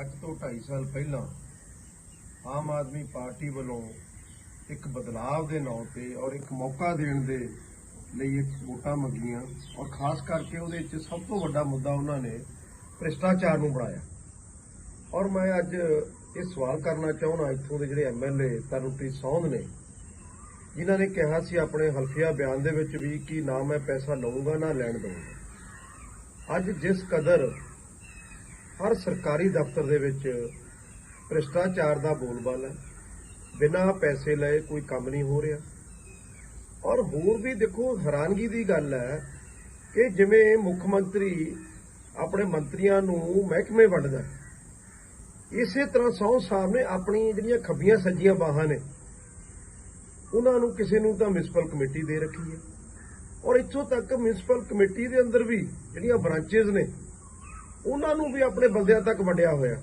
ਅੱਜ ਤੋਂ 2.5 ਸਾਲ ਪਹਿਲਾਂ ਆਮ ਆਦਮੀ ਪਾਰਟੀ ਵੱਲੋਂ ਇੱਕ ਬਦਲਾਵ ਦੇ ਨਾਂ ਤੇ ਔਰ ਇੱਕ ਮੌਕਾ ਦੇਣ ਦੇ ਲਈ ਇੱਕ ਵੋਟਾਂ ਮੰਗੀਆਂ ਔਰ ਖਾਸ ਕਰਕੇ ਉਹਦੇ ਵਿੱਚ ਸਭ ਤੋਂ ਵੱਡਾ ਮੁੱਦਾ ਉਹਨਾਂ ਨੇ ਭ੍ਰਿਸ਼ਟਾਚਾਰ ਨੂੰ ਬਣਾਇਆ। ਔਰ ਮੈਂ ਅੱਜ ਇਹ ਸਵਾਲ ਕਰਨਾ ਚਾਹੁੰਦਾ ਇੱਥੋਂ ਦੇ ਜਿਹੜੇ ਐਮਐਲਏ ਤਰਨਪ੍ਰੀਤ ਸੌਂਦ ਨੇ, ਜਿਨ੍ਹਾਂ ਨੇ ਕਿਹਾ ਸੀ ਆਪਣੇ ਹਲਫੀਆ ਬਿਆਨ ਦੇ ਵਿੱਚ ਵੀ ਕਿ ਨਾ ਮੈਂ ਪੈਸਾ ਲਵਾਂਗਾ ਨਾ ਲੈਣ ਦਊਂਗਾ। ਅੱਜ ਜਿਸ ਕਦਰ ਹਰ ਸਰਕਾਰੀ ਦਫ਼ਤਰ ਦੇ ਵਿੱਚ ਭ੍ਰਿਸ਼ਟਾਚਾਰ ਦਾ ਬੋਲਬਾਲਾ ਹੈ। ਬਿਨਾਂ ਪੈਸੇ ਲਏ ਕੋਈ ਕੰਮ ਨਹੀਂ ਹੋ ਰਿਹਾ। ਔਰ ਹੋਰ ਵੀ ਦੇਖੋ, ਹੈਰਾਨਗੀ ਦੀ ਗੱਲ ਹੈ ਕਿ ਜਿਵੇਂ ਮੁੱਖ ਮੰਤਰੀ ਆਪਣੇ ਮੰਤਰੀਆਂ ਨੂੰ ਮਹਿਕਮੇ ਵੰਡਦਾ ਇਸੇ ਤਰ੍ਹਾਂ ਸੌ ਸਾਹਿਬ ਨੇ ਆਪਣੀ ਜਿਹੜੀਆਂ ਖੱਬੀਆਂ ਸੱਜੀਆਂ ਬਾਹਾਂ ਨੇ, ਉਹਨਾਂ ਨੂੰ ਕਿਸੇ ਨੂੰ ਤਾਂ ਮਿਊਨਿਸਪਲ ਕਮੇਟੀ ਦੇ ਰੱਖੀ ਹੈ। ਔਰ ਇੱਥੋਂ ਤੱਕ ਮਿਊਨਿਸਪਲ ਕਮੇਟੀ ਦੇ ਅੰਦਰ ਵੀ ਜਿਹੜੀਆਂ ਬ੍ਰਾਂਚੇਸ ਨੇ ਉਹਨਾਂ ਨੂੰ ਵੀ ਆਪਣੇ ਬੰਦਿਆਂ ਤੱਕ ਵੰਡਿਆ ਹੋਇਆ।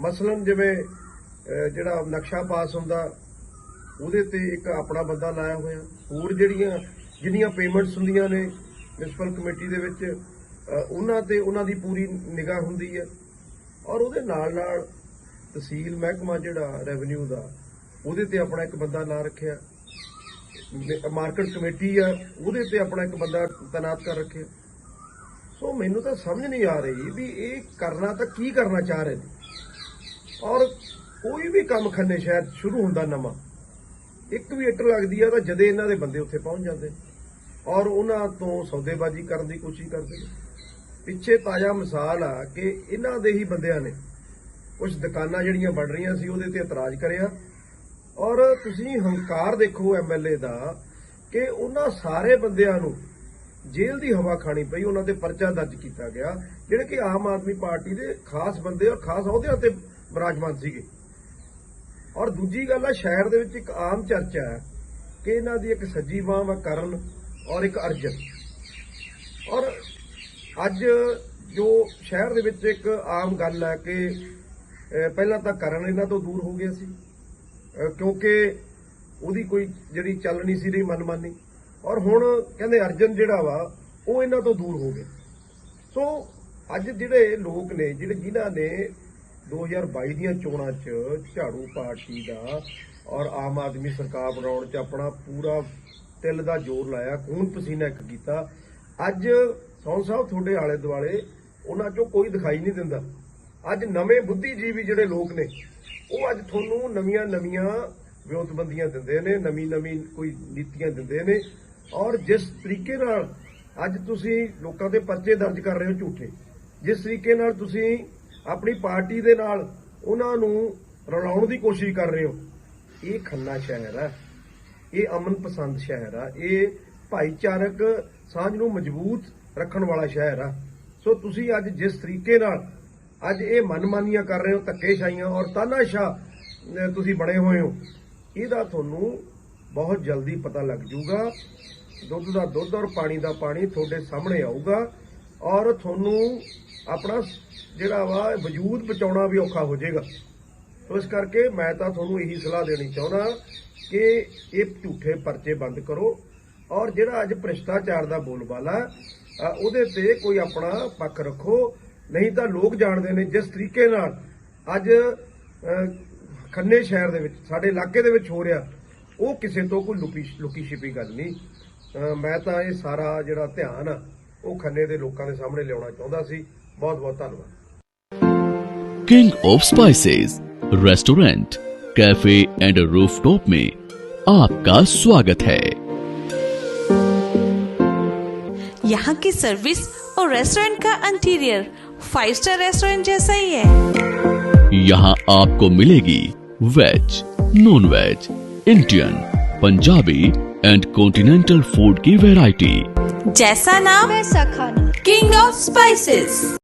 ਮਸਲਨ ਜਿਵੇਂ ਜਿਹੜਾ ਨਕਸ਼ਾ ਪਾਸ ਹੁੰਦਾ, ਉਹਦੇ ਤੇ ਇੱਕ ਆਪਣਾ ਬੰਦਾ ਲਾਇਆ ਹੋਇਆ। ਹੋਰ ਜਿਹੜੀਆਂ, ਜਿੰਨੀਆਂ ਪੇਮੈਂਟਸ ਹੁੰਦੀਆਂ ਨੇ ਮਿਊਨਿਸਪਲ ਕਮੇਟੀ ਦੇ ਵਿੱਚ ਉਹਨਾਂ ਤੇ ਉਹਨਾਂ ਦੀ ਪੂਰੀ ਨਿਗਾਹ ਹੁੰਦੀ ਹੈ। ਔਰ ਉਹਦੇ ਨਾਲ ਨਾਲ ਤਹਿਸੀਲ ਮਹਿਕਮਾ ਜਿਹੜਾ ਰੈਵਨਿਊ ਦਾ, ਉਹਦੇ ਤੇ ਆਪਣਾ ਇੱਕ ਬੰਦਾ ਲਾ ਰੱਖਿਆ। ਮਾਰਕੀਟ ਕਮੇਟੀ ਆ, ਉਹਦੇ ਤੇ ਆਪਣਾ ਇੱਕ ਬੰਦਾ ਤੈਨਾਤ ਕਰ ਰੱਖਿਆ। ਸੋ ਮੈਨੂੰ ਤਾਂ ਸਮਝ ਨਹੀਂ ਆ ਰਹੀ ਵੀ ਇਹ ਕਰਨਾ ਤਾਂ ਕੀ ਕਰਨਾ ਚਾਹ ਰਹੇ ਨੇ। ਔਰ ਕੋਈ ਵੀ ਕੰਮ ਖੰਨੇ ਸ਼ਾਇਦ ਸ਼ੁਰੂ ਹੁੰਦਾ ਨਵਾਂ, ਇੱਕ ਵੀ ਇੱਟ ਲੱਗਦੀ ਆ ਤਾਂ ਜਦੇ ਇਹਨਾਂ ਦੇ ਬੰਦੇ ਉੱਥੇ ਪਹੁੰਚ ਜਾਂਦੇ। ਔਰ ਉਹਨਾਂ ਤੋਂ ਸੌਦੇਬਾਜ਼ੀ ਕਰਨ ਦੀ ਕੋਸ਼ਿਸ਼ ਕਰਦੇ ਨੇ। ਪਿੱਛੇ ਤਾਜ਼ਾ ਮਿਸਾਲ ਆ ਕਿ ਇਹਨਾਂ ਦੇ ਹੀ ਬੰਦਿਆਂ ਨੇ ਕੁਝ ਦੁਕਾਨਾਂ ਜਿਹੜੀਆਂ ਬਣ ਰਹੀਆਂ ਸੀ, ਉਹਦੇ ਤੇ ਇਤਰਾਜ਼ ਕਰਿਆ। ਔਰ ਤੁਸੀਂ ਹੰਕਾਰ ਦੇਖੋ ਐਮਐਲਏ ਦਾ ਕਿ ਉਹਨਾਂ ਸਾਰੇ ਬੰਦਿਆਂ ਨੂੰ ਜੇਲ੍ਹ ਦੀ ਹਵਾ ਖਾਣੀ ਪਈ, ਉਹਨਾਂ ਤੇ ਪਰਚਾ ਦਰਜ ਕੀਤਾ ਗਿਆ, ਜਿਹੜੇ ਕਿ ਆਮ ਆਦਮੀ ਪਾਰਟੀ ਦੇ ਖਾਸ ਬੰਦੇ ਔਰ ਖਾਸ ਅਹੁਦਿਆਂ ਤੇ ਬਰਾਜਮਾਨ ਸੀਗੇ। ਔਰ ਦੂਜੀ ਗੱਲ ਆ, ਸ਼ਹਿਰ ਦੇ ਵਿੱਚ ਇੱਕ ਆਮ ਚਰਚਾ ਹੈ ਕਿ ਇਹਨਾਂ ਦੀ ਇੱਕ ਸੱਜੀ ਬਾਂਹ ਵਾ ਕਰਨ ਔਰ ਇੱਕ ਅਰਜਨ। ਔਰ ਅੱਜ ਜੋ ਸ਼ਹਿਰ ਦੇ ਵਿੱਚ ਇੱਕ ਆਮ ਗੱਲ ਹੈ ਕਿ ਪਹਿਲਾਂ ਤਾਂ ਕਰਨ ਇਹਨਾਂ ਤੋਂ ਦੂਰ ਹੋ ਗਿਆ ਸੀ। ਕਿਉਂਕਿ ਉਹਦੀ ਕੋਈ ਜਿਹੜੀ ਚੱਲ ਨਹੀਂ ਸੀ ਰਹੀ, ਮਨਮਾਨੀ। ਔਰ ਹੁਣ ਕਹਿੰਦੇ ਅਰਜਨ ਜਿਹੜਾ ਵਾ, ਉਹ ਇਹਨਾਂ ਤੋਂ ਦੂਰ ਹੋ ਗਿਆ। ਸੋ ਅੱਜ ਜਿਹੜੇ ਲੋਕ ਨੇ, ਜਿਹੜੇ ਜਿਨ੍ਹਾਂ ਨੇ 2022 ਦੀਆਂ ਚੋਣਾਂ 'ਚ ਝਾੜੂ ਪਾਰਟੀ ਦਾ ਔਰ ਆਮ ਆਦਮੀ ਸਰਕਾਰ ਬਣਾਉਣ 'ਚ ਆਪਣਾ ਪੂਰਾ ਤਿਲ ਦਾ ਜ਼ੋਰ ਲਾਇਆ, ਖੂਨ ਪਸੀਨਾ ਇੱਕ ਕੀਤਾ, ਅੱਜ ਸੌਂ ਸਾਹਿਬ ਤੁਹਾਡੇ ਆਲੇ ਦੁਆਲੇ ਉਹਨਾਂ 'ਚੋਂ ਕੋਈ ਦਿਖਾਈ ਨਹੀਂ ਦਿੰਦਾ। ਅੱਜ ਨਵੇਂ ਬੁੱਧੀਜੀਵੀ ਜਿਹੜੇ ਲੋਕ ਨੇ, ਉਹ ਅੱਜ ਤੁਹਾਨੂੰ ਨਵੀਆਂ ਨਵੀਆਂ ਵਿਉਂਤਬੰਦੀਆਂ ਦਿੰਦੇ ਨੇ ਨਵੀਂ ਨਵੀਂ ਕੋਈ ਨੀਤੀਆਂ ਦਿੰਦੇ ਨੇ ਔਰ ਜਿਸ ਤਰੀਕੇ ਨਾਲ ਅੱਜ ਤੁਸੀਂ ਲੋਕਾਂ ਦੇ ਪਰਚੇ ਦਰਜ ਕਰ ਰਹੇ ਹੋ ਝੂਠੇ, ਜਿਸ ਤਰੀਕੇ ਨਾਲ ਤੁਸੀਂ ਆਪਣੀ ਪਾਰਟੀ ਦੇ ਨਾਲ ਉਹਨਾਂ ਨੂੰ ਰਲਾਉਣ ਦੀ ਕੋਸ਼ਿਸ਼ ਕਰ ਰਹੇ ਹੋ, ਇਹ ਖੰਨਾ ਸ਼ਹਿਰ ਹੈ ਇਹ ਅਮਨ ਪਸੰਦ ਸ਼ਹਿਰ ਆ, ਇਹ ਭਾਈਚਾਰਕ ਸਾਂਝ ਨੂੰ ਮਜ਼ਬੂਤ ਰੱਖਣ ਵਾਲਾ ਸ਼ਹਿਰ ਆ। ਸੋ ਤੁਸੀਂ ਅੱਜ ਜਿਸ ਤਰੀਕੇ ਨਾਲ ਅੱਜ ਇਹ ਮਨਮਾਨੀਆਂ ਕਰ ਰਹੇ ਹੋ, ਧੱਕੇਸ਼ਾਹੀਆਂ ਔਰ ਤਾਨਾਸ਼ਾਹ ਤੁਸੀਂ ਬਣੇ ਹੋਏ ਹੋ, ਇਹਦਾ ਤੁਹਾਨੂੰ ਬਹੁਤ ਜਲਦੀ ਪਤਾ ਲੱਗ ਜਾਊਗਾ ਦੁੱਧ ਦਾ ਦੁੱਧ ਔਰ ਪਾਣੀ ਦਾ ਪਾਣੀ ਤੁਹਾਡੇ ਸਾਹਮਣੇ ਆਊਗਾ। ਔਰ ਤੁਹਾਨੂੰ ਆਪਣਾ ਜਿਹੜਾ ਵਾ ਵਜੂਦ ਬਚਾਉਣਾ ਵੀ ਔਖਾ ਹੋ ਜਾਏਗਾ। ਸੋ ਇਸ ਕਰਕੇ ਮੈਂ ਤਾਂ ਤੁਹਾਨੂੰ ਇਹੀ ਸਲਾਹ ਦੇਣੀ ਚਾਹੁੰਦਾ ਕਿ ਇਹ ਝੂਠੇ ਪਰਚੇ ਬੰਦ ਕਰੋ। ਔਰ ਜਿਹੜਾ ਅੱਜ ਭ੍ਰਿਸ਼ਟਾਚਾਰ ਦਾ ਬੋਲਬਾਲਾ ਉਹਦੇ ਤੇ ਕੋਈ ਆਪਣਾ ਪੱਖ ਰੱਖੋ। ਨਹੀਂ ਤਾਂ ਲੋਕ ਜਾਣਦੇ ਨੇ ਜਿਸ ਤਰੀਕੇ ਨਾਲ ਅੱਜ ਖੰਨੇ ਸ਼ਹਿਰ ਦੇ ਵਿੱਚ, ਸਾਡੇ ਇਲਾਕੇ ਦੇ ਵਿੱਚ ਹੋ ਰਿਹਾ। ਉਹ ਕਿਸੇ ਤੋਂ ਕੋਈ ਲੁਕੀ ਲੁਕੀ ਛਿਪੀ ਗੱਲ ਨਹੀਂ ਅ, ਮੈਂ ਤਾਂ ਇਹ ਸਾਰਾ ਜਿਹੜਾ ਧਿਆਨ ਆ ਉਹ ਖੰਨੇ ਦੇ ਲੋਕਾਂ ਦੇ ਸਾਹਮਣੇ ਲਿਆਉਣਾ ਚਾਹੁੰਦਾ ਸੀ ਬਹੁਤ ਬਹੁਤ ਧੰਨਵਾਦ king of spices restaurant cafe and rooftop में आपका स्वागत है यहाँ की सर्विस और रेस्टोरेंट का इंटीरियर फाइव स्टार रेस्टोरेंट जैसा ही है यहाँ आपको मिलेगी veg non veg Indian Punjabi and continental food की वैरायटी जैसा नाम वैसा खाना किंग ऑफ स्पाइसेस